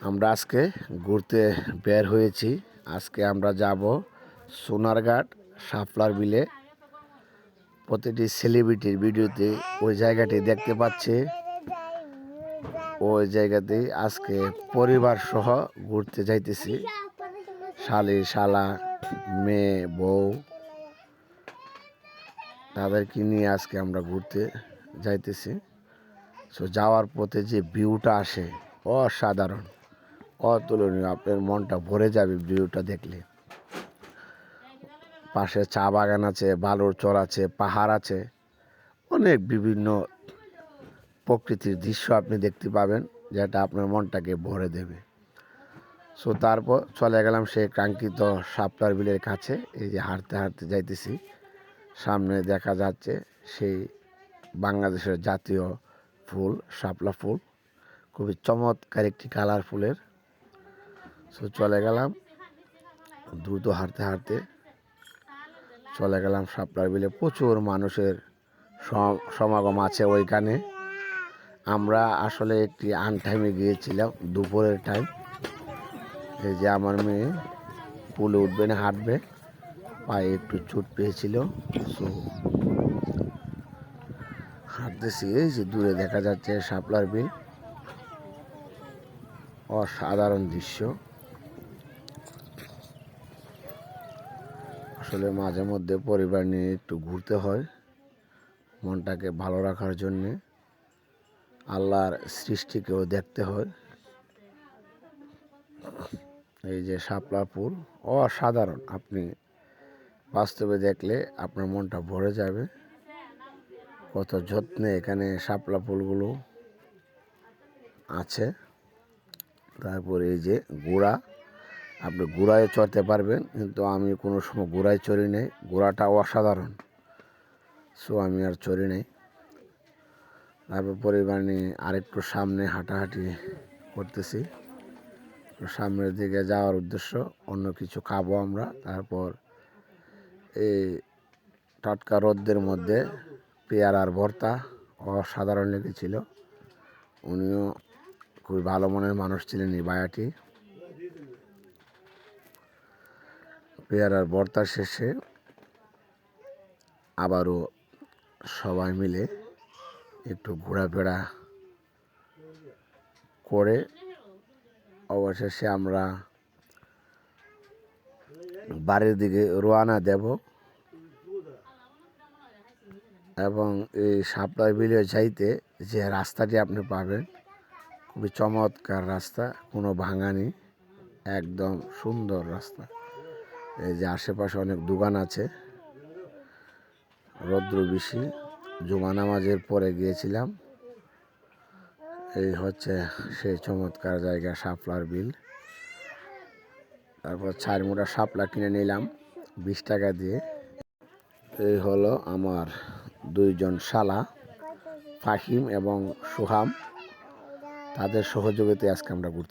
আমরা আজকে ঘুরতে বের হয়েছি। আজকে আমরা যাব সোনারঘাট শাপলার বিলে। প্রতিটি সেলিব্রিটির ভিডিওতে ওই জায়গাটি দেখতে পাচ্ছে। ওই জায়গাতে আজকে পরিবার সহ ঘুরতে যাইতেছি। শালি, শালা, মেয়ে, বউ। তাদেরকে নিয়ে আজকে আমরা ঘুরতে যাইতেছি। সো যাওয়ার পথে যে ভিউটা আসে, অসাধারণ। অতুলনীয়। আপনার মনটা ভরে যাবে ভিউটা দেখলে। পাশে চা বাগান আছে, বালুর চর আছে, পাহাড় আছে। অনেক বিভিন্ন প্রকৃতির দৃশ্য আপনি দেখতে পাবেন, যেটা আপনার মনটাকে ভরে দেবে। সো তারপর চলে গেলাম সেই কাঙ্ক্ষিত শাপলার বিলের কাছে। এই যে হাঁটতে হাঁটতে যাইতেছি, সামনে দেখা যাচ্ছে সেই বাংলাদেশের জাতীয় ফুল শাপলা ফুল। খুবই চমৎকার একটি কালার ফুলের সো চলে গেলাম। দ্রুত হাঁটতে হাঁটতে চলে গেলাম সাপলার বিলে। প্রচুর মানুষের সম- সমাগম আছে ওইখানে। আমরা আসলে একটি আনটাইমে গিয়েছিলাম দুপুরের টাইম এই যে আমার মেয়ে পুলে উঠবে না, হাঁটবে। পায়ে একটু চোট পেয়েছিল, সো হাঁটতেছি। এই যে দূরে দেখা যাচ্ছে শাপলার বিল। অসাধারণ দৃশ্য। আসলে মাঝে মধ্যে পরিবার নিয়ে একটু ঘুরতে হয় মনটাকে ভালো রাখার জন্যে। আল্লাহর সৃষ্টিকেও দেখতে হয়। এই যে শাপলা ফুল, অসাধারণ। আপনি বাস্তবে দেখলে আপনার মনটা ভরে যাবে। কত যত্নে এখানে শাপলা ফুলগুলো আছে। তারপরে এই যে গুড়া আপনি গুড়ায় চড়তে পারবেন, কিন্তু আমি কোনো সময় গুড়ায় চড়ি নেই। গুড়াটা অসাধারণ। সো আমি আর চড়ি নেই। তারপর নিয়ে আরেকটু সামনে হাঁটাহাঁটি করতেছি। সামনের দিকে যাওয়ার উদ্দেশ্য, অন্য কিছু খাব আমরা। তারপর এই টাটকা রোদ্দের মধ্যে পেয়ারার ভর্তা অসাধারণ লেগেছিল। উনিও খুবই ভালো মনের মানুষ ছিলেন এই বায়াটি পেয়ারার ভর্তা শেষে আবারও সবাই মিলে একটু ঘোরাফেরা করে অবশেষে আমরা বাড়ির দিকে রোয়ানা দেব এবং এই সাপলা বিলে যাইতে যে রাস্তাটি আপনি পাবেন, খুবই চমৎকার রাস্তা, কোনো ভাঙানি, একদম সুন্দর রাস্তা। এই যে আশেপাশে অনেক দোকান আছে। রৌদ্র বেশি, জুমা নামাজের পরে গিয়েছিলাম। এই হচ্ছে সেই চমৎকার জায়গা, শাপলার বিল। তারপর মোটা শাপলা কিনে নিলাম বিশ টাকা দিয়ে। এই হলো আমার দুইজন শালা, ফাহিম এবং সুহাম। তাদের সহযোগিতায় আজকে আমরা ঘুরতে